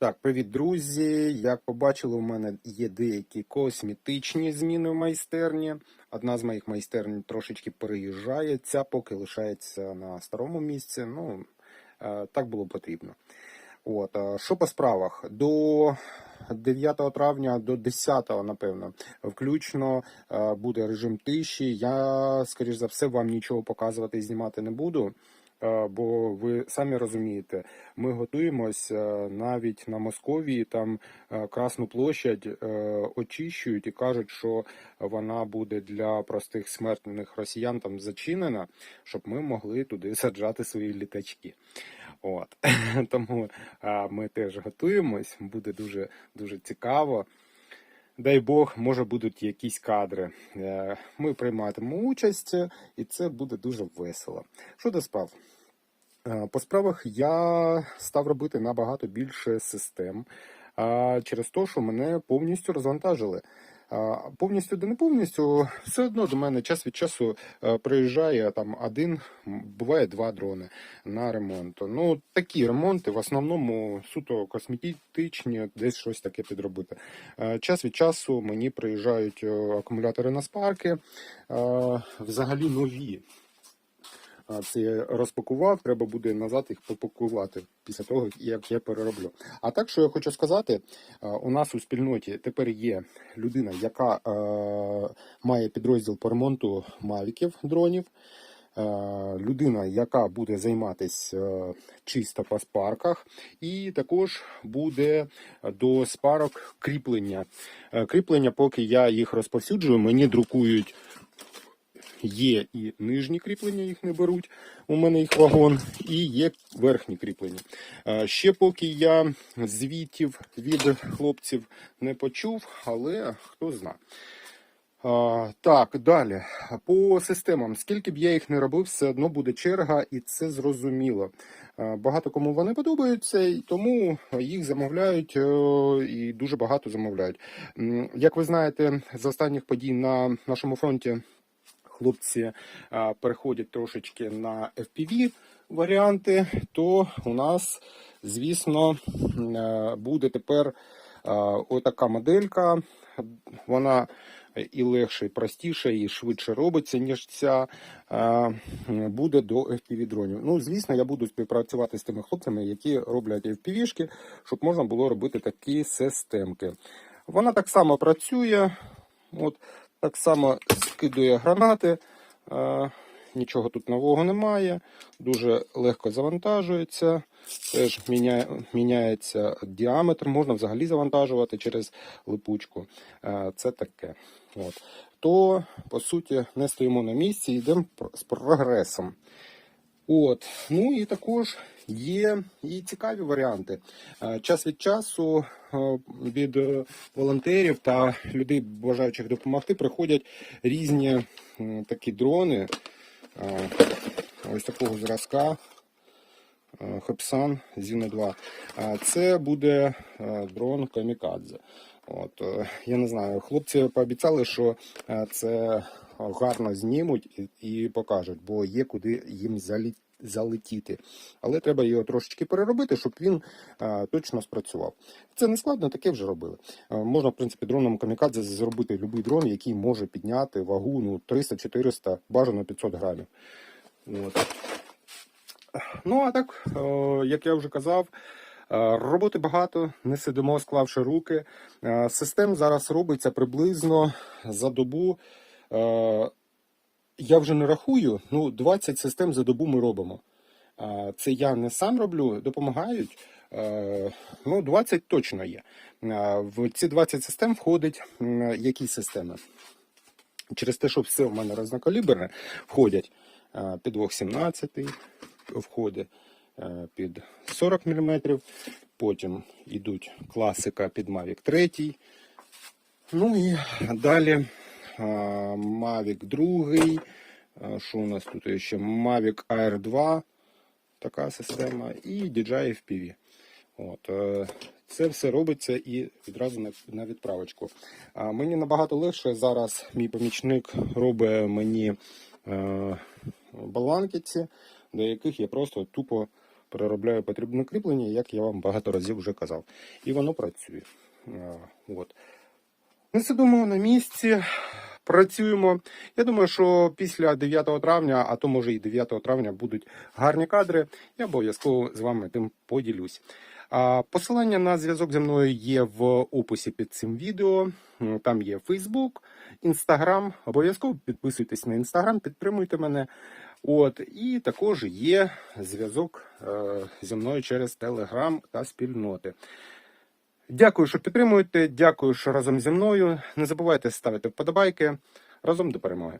Так, привіт, друзі. Як побачили, у мене є деякі косметичні зміни в майстерні. Одна з моїх майстерень трошечки переїжджає, ця поки лишається на старому місці. Ну, е, так було потрібно. От, що по справах? До 9 травня, до 10, напевно, включно е, буде режим тиші. Я, скоріш за все, вам нічого показувати і знімати не буду. Е, Бо ви самі розумієте, ми готуємось е, навіть на Московії, там е, Красну площадь очищують і кажуть, що вона буде для простих смертних росіян там зачинена, щоб ми могли туди саджати свої літачки. От тому ми теж готуємось, буде дуже дуже цікаво. Дай Бог, може будуть якісь кадри. Е, Ми прийматимемо участь, і це буде дуже весело. Щодо справ. Е, По справах я став робити набагато більше систем через те, що мене повністю розвантажили. Повністю де не повністю, все одно до мене час від часу е, приїжджає там один, буває два дрони на ремонт. Ну такі ремонти в основному суто косметичні, десь щось таке підробити. Е, Час від часу мені приїжджають е, акумулятори на спарки, взагалі нові. Це розпакував, треба буде назад їх попакувати після того, як я перероблю. А так, що я хочу сказати, у нас у спільноті тепер є людина, яка е, має підрозділ по ремонту мавіків дронів. Людина, яка буде займатися чисто по спарках, і також буде до спарок кріплення. Кріплення, поки я їх розповсюджую, мені друкують Є і нижні кріплення, їх не беруть. У мене їх вагон, і є верхні кріплення. Ще поки я звітів від хлопців не почув, але хто зна. Так, далі. По системам, скільки б я їх не робив, все одно буде черга, і це зрозуміло. Багато кому вони подобаються, і тому їх замовляють е, і дуже багато замовляють. Як ви знаєте, з останніх подій на нашому фронті хлопці переходять трошечки на FPV варіанти, то у нас, звісно, е, буде тепер отака моделька. Вона і легше, і простіше, і швидше робиться, ніж ця буде до FPV дронів. Ну, звісно, я буду співпрацювати з тими хлопцями, які роблять FPV-шки, щоб можна було робити такі системки. Вона так само працює. От так само скидує гранати. Е, Нічого тут нового немає. Дуже легко завантажується. Теж міняє, міняється діаметр, можна взагалі завантажувати через липучку. Е, Це таке. От. То, по суті, не стоїмо на місці, йдемо з прогресом. От, ну і також є і цікаві варіанти. Е, Час від часу е, від е, волонтерів та людей, бажаючих допомогти, приходять різні такі дрони. Ось такого зразка. Хепсан Зіно 2. Е, Це буде дрон Камікадзе. От, я не знаю, хлопці пообіцяли, що це гарно знімуть і, покажуть, бо є куди їм залетіти. Але треба його трошечки переробити, щоб він точно спрацював. Це не складно, таке вже робили. Можна, в принципі, дроном камікадзе зробити будь-який дрон, який може підняти вагу ну, 300-400, бажано 500 грамів. От. Ну, а так, як я вже казав, роботи багато, не сидимо, склавши руки. Систем зараз робиться приблизно за добу. Е, Я вже не рахую, ну 20 систем за добу ми робимо. Е, Це я не сам роблю, допомагають. Е, Ну, 20 точно є. В ці 20 систем входить які системи? Через те, що все в мене різнокаліберне, входять е, підвох 17, входить під 40 мм, потім йдуть класика під Mavic 3. Ну і далі Mavic 2. е, Що у нас тут ще? Mavic Air 2, така система, і DJI FPV. От, е, це все робиться і відразу на, відправочку. Мені набагато легше зараз мій помічник робить мені е, баланкіці, до яких я просто тупо переробляю потрібне кріплення, як я вам багато разів вже казав. І воно працює. От. Ми сидимо на місці, працюємо. Я думаю, що після 9 травня, а то може і 9 травня будуть гарні кадри. Я обов'язково з вами тим поділюсь. Посилання на зв'язок зі мною є в описі під цим відео. Там є Facebook, Instagram. Обов'язково підписуйтесь на Instagram, підтримуйте мене. От і також є зв'язок е, зі мною через Telegram та спільноти. Дякую, що підтримуєте. Дякую, що разом зі мною. Не забувайте ставити вподобайки. Разом до перемоги.